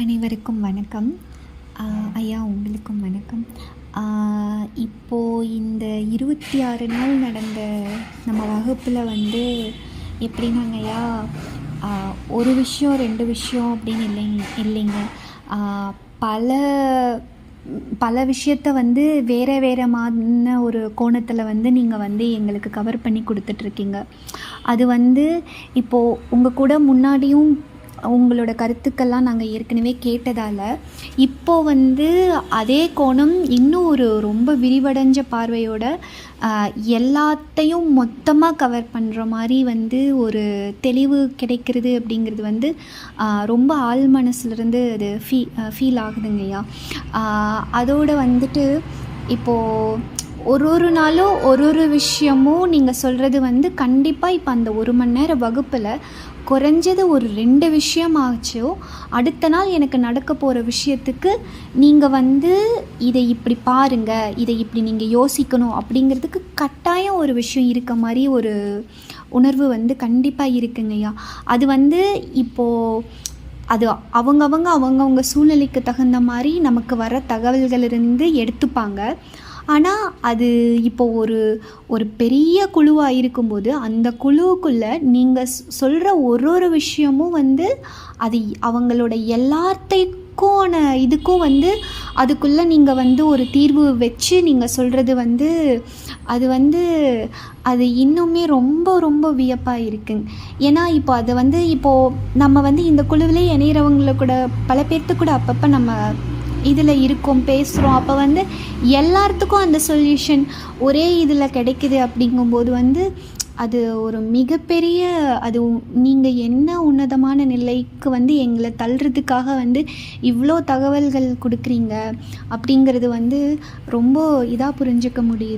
அனைவருக்கும் வணக்கம். ஐயா உங்களுக்கும் வணக்கம். இப்போது இந்த இருபத்தி ஆறு நாள் நடந்த நம்ம வகுப்பில் வந்து எப்படின்னாங்க ஐயா ஒரு விஷயம் ரெண்டு விஷயம் அப்படின்னு இல்லைங்க. இல்லைங்க பல பல விஷயத்த வந்து வேறு வேறு மாதிரின ஒரு கோணத்தில் வந்து நீங்கள் வந்து எங்களுக்கு கவர் பண்ணி கொடுத்துட்ருக்கீங்க அது வந்து இப்போது உங்கள் கூட முன்னாடியும் உங்களோட கருத்துக்கள்லாம் நாங்கள் ஏற்கனவே கேட்டதால் இப்போது வந்து அதே கோணம் இன்னும் ஒரு ரொம்ப விரிவடைஞ்ச பார்வையோட எல்லாத்தையும் மொத்தமாக கவர் பண்ணுற மாதிரி வந்து ஒரு தெளிவு கிடைக்கிறது அப்படிங்கிறது வந்து ரொம்ப ஆழ் மனசுலேருந்து அது ஃபீ ஃபீல் ஆகுதுங்கய்யா. அதோடு வந்துட்டு இப்போது ஒரு ஒரு நாளும் ஒரு ஒரு விஷயமும் நீங்கள் சொல்கிறது வந்து கண்டிப்பாக இப்போ அந்த ஒரு மணி நேர வகுப்பில் குறைஞ்சது ஒரு ரெண்டு விஷயமாச்சோ அடுத்த நாள் எனக்கு நடக்க போகிற விஷயத்துக்கு நீங்கள் வந்து இதை இப்படி பாருங்கள் இதை இப்படி நீங்கள் யோசிக்கணும் அப்படிங்கிறதுக்கு கட்டாயம் ஒரு விஷயம் இருக்க மாதிரி ஒரு உணர்வு வந்து கண்டிப்பாக இருக்குங்கய்யா அது வந்து இப்போது அது அவங்கவங்க அவங்கவுங்க சூழ்நிலைக்கு தகுந்த மாதிரி நமக்கு வர தகவல்களிலிருந்து எடுத்துப்பாங்க. ஆனால் அது இப்போ ஒரு ஒரு பெரிய குழுவாக இருக்கும்போது அந்த குழுவுக்குள்ளே நீங்கள் சொல்கிற ஒரு ஒரு விஷயமும் வந்து அது அவங்களோட எல்லாத்தைக்கான இதுக்கும் வந்து அதுக்குள்ளே நீங்கள் வந்து ஒரு தீர்வு வச்சு நீங்கள் சொல்கிறது வந்து அது வந்து அது இன்னுமே ரொம்ப ரொம்ப வியப்பாக இருக்குங்க ஏன்னா இப்போ அது வந்து இப்போது நம்ம வந்து இந்த குழுவிலே இணையிறவங்கள கூட பல பேர்த்து கூட அப்பப்போ நம்ம இதில் இருக்கோம் பேசுகிறோம். அப்போ வந்து எல்லாத்துக்கும் அந்த சொல்யூஷன் ஒரே இதில் கிடைக்குது அப்படிங்கும்போது வந்து அது ஒரு மிகப்பெரிய அது நீங்கள் என்ன உன்னதமான நிலைக்கு வந்து எங்களை தள்ளுறதுக்காக வந்து இவ்வளோ தகவல்கள் கொடுக்குறீங்க அப்படிங்கிறது வந்து ரொம்ப இதாக புரிஞ்சுக்க முடியுது.